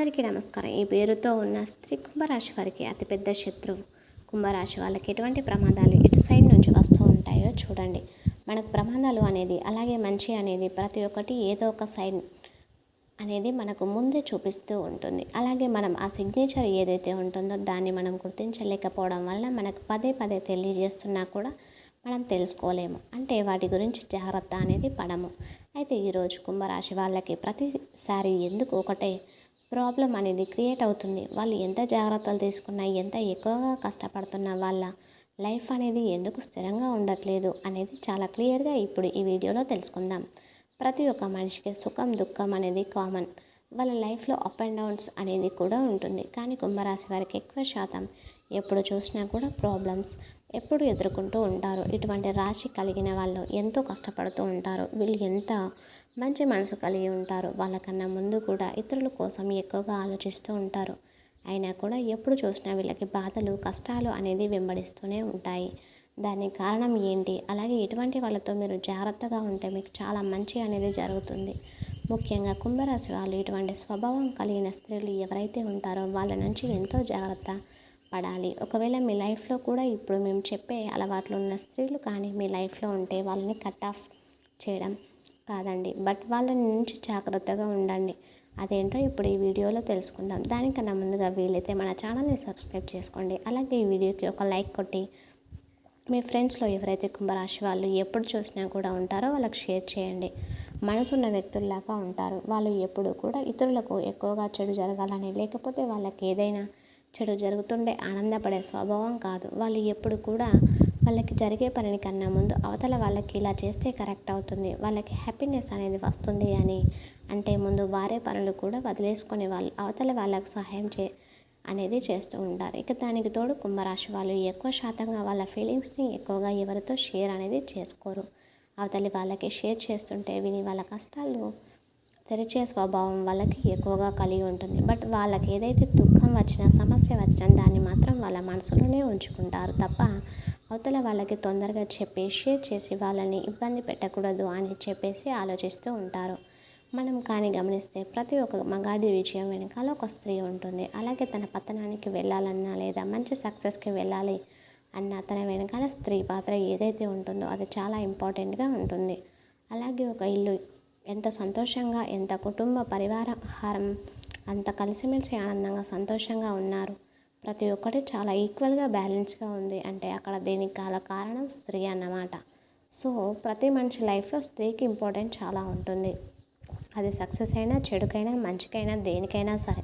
అందరికీ నమస్కారం. ఈ పేరుతో ఉన్న స్త్రీ కుంభరాశి వారికి అతిపెద్ద శత్రువు కుంభరాశి వాళ్ళకి ఎటువంటి ప్రమాదాలు ఇటు సైడ్ నుంచి వస్తూ ఉంటాయో చూడండి. మనకు ప్రమాదాలు అనేది అలాగే మంచి అనేది ప్రతి ఒక్కటి ఏదో ఒక సైడ్ అనేది మనకు ముందే చూపిస్తూ ఉంటుంది. అలాగే మనం ఆ సిగ్నేచర్ ఏదైతే ఉంటుందో దాన్ని మనం గుర్తించలేకపోవడం వల్ల మనకు పదే పదే తెలియజేస్తున్నా కూడా మనం తెలుసుకోలేము. అంటే వాటి గురించి జాగ్రత్త అనేది పడము. అయితే ఈరోజు కుంభరాశి వాళ్ళకి ప్రతిసారి ఎందుకు ఒకటే ప్రాబ్లం అనేది క్రియేట్ అవుతుంది. వాళ్ళు ఎంత జాగ్రత్తలు తీసుకున్నా ఎంత ఎక్కువగా కష్టపడుతున్నా వాళ్ళ లైఫ్ అనేది ఎందుకు స్థిరంగా ఉండట్లేదు అనేది చాలా క్లియర్గా ఇప్పుడు ఈ వీడియోలో తెలుసుకుందాం. ప్రతి ఒక్క మనిషికి సుఖం దుఃఖం అనేది కామన్. వాళ్ళ లైఫ్లో అప్ అండ్ డౌన్స్ అనేది కూడా ఉంటుంది. కానీ కుంభరాశి వారికి ఎక్కువ శాతం ఎప్పుడు చూసినా కూడా ప్రాబ్లమ్స్ ఎప్పుడు ఎదుర్కొంటూ ఉంటారు. ఇటువంటి రాశి కలిగిన వాళ్ళు ఎంతో కష్టపడుతూ ఉంటారు. వీళ్ళు ఎంత మంచి మనసు కలిగి ఉంటారు. వాళ్ళకన్నా ముందు కూడా ఇతరుల కోసం ఎక్కువగా ఆలోచిస్తూ ఉంటారు. అయినా కూడా ఎప్పుడు చూసినా వీళ్ళకి బాధలు కష్టాలు అనేది వెంబడిస్తూనే ఉంటాయి. దానికి కారణం ఏంటి? అలాగే ఎటువంటి వాళ్ళతో మీరు జాగ్రత్తగా ఉంటే మీకు చాలా మంచి అనేది జరుగుతుంది. ముఖ్యంగా కుంభరాశి వాళ్ళు ఇటువంటి స్వభావం కలిగిన స్త్రీలు ఎవరైతే ఉంటారో వాళ్ళ నుంచి ఎంతో జాగ్రత్త పడాలి. ఒకవేళ మీ లైఫ్లో కూడా ఇప్పుడు మేము చెప్పే అలవాట్లు ఉన్న స్త్రీలు కానీ మీ లైఫ్లో ఉంటే వాళ్ళని కట్ ఆఫ్ చేయడం కాదండి. బట్ వాళ్ళ నుంచి జాగ్రత్తగా ఉండండి. అదేంటో ఇప్పుడు ఈ వీడియోలో తెలుసుకుందాం. దానికన్నా ముందుగా వీలైతే మన ఛానల్ని సబ్స్క్రైబ్ చేసుకోండి. అలాగే ఈ వీడియోకి ఒక లైక్ కొట్టి మీ ఫ్రెండ్స్లో ఎవరైతే కుంభరాశి వాళ్ళు ఎప్పుడు చూసినా కూడా ఉంటారో వాళ్ళకి షేర్ చేయండి. మనసున్న వ్యక్తుల్లాగా ఉంటారు. వాళ్ళు ఎప్పుడు కూడా ఇతరులకు ఎక్కువగా చెడు జరగాలని లేకపోతే వాళ్ళకి ఏదైనా చెడు జరుగుతుండే ఆనందపడే స్వభావం కాదు. వాళ్ళు ఎప్పుడు కూడా వాళ్ళకి జరిగే పనిని కన్నా ముందు అవతల వాళ్ళకి ఇలా చేస్తే కరెక్ట్ అవుతుంది. వాళ్ళకి హ్యాపీనెస్ అనేది వస్తుంది అని అంటే ముందు వారే పనులు కూడా వదిలేసుకునే వాళ్ళు అవతల వాళ్ళకు సహాయం చే అనేది చేస్తూ ఉంటారు. ఇక దానికి తోడు కుంభరాశి వాళ్ళు ఎక్కువ శాతంగా వాళ్ళ ఫీలింగ్స్ని ఎక్కువగా ఎవరితో షేర్ అనేది చేసుకోరు. అవతలి వాళ్ళకి షేర్ చేస్తుంటే విని వాళ్ళ కష్టాలు తెరిచే స్వభావం వాళ్ళకి ఎక్కువగా కలిగి ఉంటుంది. బట్ వాళ్ళకి ఏదైతే దుఃఖం వచ్చినా సమస్య వచ్చినా దాన్ని మాత్రం వాళ్ళ మనసులోనే ఉంచుకుంటారు తప్ప అవతల వాళ్ళకి తొందరగా చెప్పి షేర్ చేసి వాళ్ళని ఇబ్బంది పెట్టకూడదు అని చెప్పేసి ఆలోచిస్తూ ఉంటారు. మనం కానీ గమనిస్తే ప్రతి ఒక్క మగాడి విజయం వెనకాల ఒక స్త్రీ ఉంటుంది. అలాగే తన పతనానికి వెళ్ళాలన్నా లేదా మంచి సక్సెస్కి వెళ్ళాలి అన్న తన వెనకాల స్త్రీ పాత్ర ఏదైతే ఉంటుందో అది చాలా ఇంపార్టెంట్గా ఉంటుంది. అలాగే ఒక ఇల్లు ఎంత సంతోషంగా ఎంత కుటుంబ పరివారం అంత కలిసిమెలిసి ఆనందంగా సంతోషంగా ఉన్నారు. ప్రతి ఒక్కటి చాలా ఈక్వల్గా బ్యాలెన్స్గా ఉంది. అంటే అక్కడ దేనికి కాల కారణం స్త్రీ అన్నమాట. సో ప్రతి మనిషి లైఫ్లో స్త్రీకి ఇంపార్టెంట్ చాలా ఉంటుంది. అది సక్సెస్ అయినా చెడుకైనా మంచికైనా దేనికైనా సరే.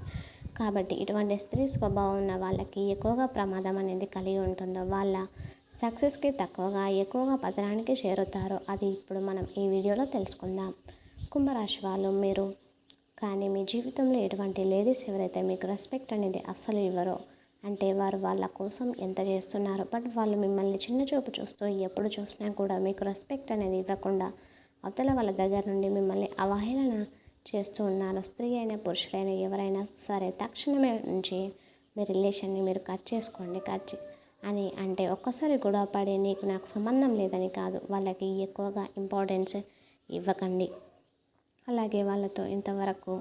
కాబట్టి ఇటువంటి స్త్రీ స్వభావం ఉన్న వాళ్ళకి ఎక్కువగా ప్రమాదం అనేది కలిగి ఉంటుందో వాళ్ళ సక్సెస్కి తక్కువగా ఎక్కువగా పతనానికి చేరుతారో అది ఇప్పుడు మనం ఈ వీడియోలో తెలుసుకుందాం. కుంభరాశి వాళ్ళు మీరు కానీ మీ జీవితంలో ఎటువంటి లేడీస్ ఎవరైతే మీకు రెస్పెక్ట్ అనేది అస్సలు ఇవ్వరో అంటే వారు వాళ్ళ కోసం ఎంత చేస్తున్నారు బట్ వాళ్ళు మిమ్మల్ని చిన్న చూపు చూస్తూ ఎప్పుడు చూసినా కూడా మీకు రెస్పెక్ట్ అనేది ఇవ్వకుండా అవతల వాళ్ళ దగ్గర నుండి మిమ్మల్ని అవహేళన చేస్తూ ఉన్నారు. స్త్రీ అయినా పురుషులైనా ఎవరైనా సరే తక్షణమే నుంచి మీ రిలేషన్ని మీరు కట్ చేసుకోండి. కట్ అని అంటే ఒక్కసారి గొడవ పడి నీకు నాకు సంబంధం లేదని కాదు వాళ్ళకి ఎక్కువగా ఇంపార్టెన్స్ ఇవ్వకండి. అలాగే వాళ్ళతో ఇంతవరకు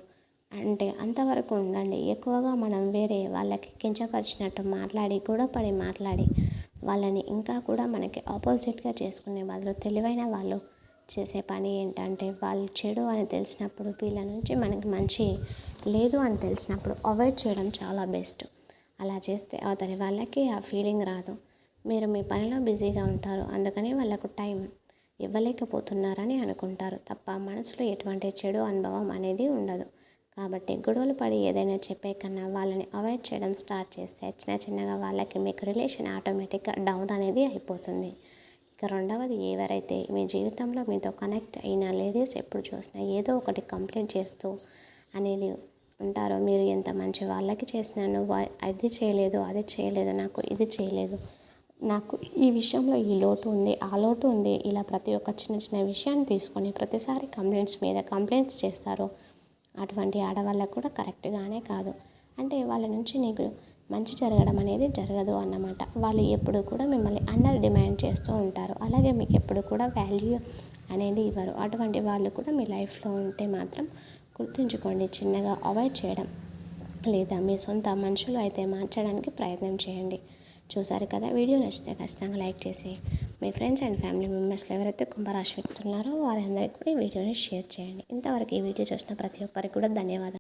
అంటే అంతవరకు ఉండండి. ఎక్కువగా మనం వేరే వాళ్ళకి కించపరిచినట్టు మాట్లాడి కూడా పడి మాట్లాడి వాళ్ళని ఇంకా కూడా మనకి ఆపోజిట్గా చేసుకునే బదులు తెలివైన వాళ్ళు చేసే పని ఏంటంటే వాళ్ళు చెడు అని తెలిసినప్పుడు వీళ్ళ నుంచి మనకి మంచి లేదు అని తెలిసినప్పుడు అవాయిడ్ చేయడం చాలా బెస్ట్. అలా చేస్తే అవతలి వాళ్ళకి ఆ ఫీలింగ్ రాదు. మీరు మీ పనిలో బిజీగా ఉంటారు. అందుకని వాళ్ళకు టైం ఇవ్వలేకపోతున్నారని అనుకుంటారు. తప్ప మనసులో ఎటువంటి చెడు అనుభవం అనేది ఉండదు. కాబట్టి గొడవలు పడి ఏదైనా చెప్పే కన్నా వాళ్ళని అవాయిడ్ చేయడం స్టార్ట్ చేస్తే చిన్న చిన్నగా వాళ్ళకి మీకు రిలేషన్ ఆటోమేటిక్గా డౌన్ అనేది అయిపోతుంది. ఇక రెండవది ఎవరైతే మీ జీవితంలో మీతో కనెక్ట్ అయిన లేడీస్ ఎప్పుడు చూసినా ఏదో ఒకటి కంప్లైంట్ చేస్తూ అనేది ఉంటారో. మీరు ఎంత మంచి వాళ్ళకి చేసినా నువ్వు అది చేయలేదు అది చేయలేదు నాకు ఇది చేయలేదు నాకు ఈ విషయంలో ఈ లోటు ఉంది ఆ లోటు ఉంది. ఇలా ప్రతి ఒక్క చిన్న చిన్న విషయాన్ని తీసుకొని ప్రతిసారి కంప్లైంట్స్ మీద కంప్లైంట్స్ చేస్తారు. అటువంటి ఆడవాళ్ళకు కూడా కరెక్ట్గానే కాదు. అంటే వాళ్ళ నుంచి నీకు మంచి జరగడం అనేది జరగదు అన్నమాట. వాళ్ళు ఎప్పుడు కూడా మిమ్మల్ని అండర్ డిమాండ్ చేస్తూ ఉంటారు. అలాగే మీకు ఎప్పుడు కూడా వాల్యూ అనేది ఇవ్వరు. అటువంటి వాళ్ళు కూడా మీ లైఫ్లో ఉంటే మాత్రం గుర్తుంచుకోండి చిన్నగా అవాయిడ్ చేయడం. లేదా మీ సొంత మనుషులు అయితే మార్చడానికి ప్రయత్నం చేయండి. చూసారు కదా. వీడియో నచ్చితే ఖచ్చితంగా లైక్ చేసి మీ ఫ్రెండ్స్ అండ్ ఫ్యామిలీ మెంబర్స్లో ఎవరైతే కుంభరాశి వ్యక్తులు ఉన్నారో వారందరికీ కూడా ఈ వీడియోని షేర్ చేయండి. ఇంతవరకు ఈ వీడియో చూసిన ప్రతి ఒక్కరికి కూడా ధన్యవాదాలు.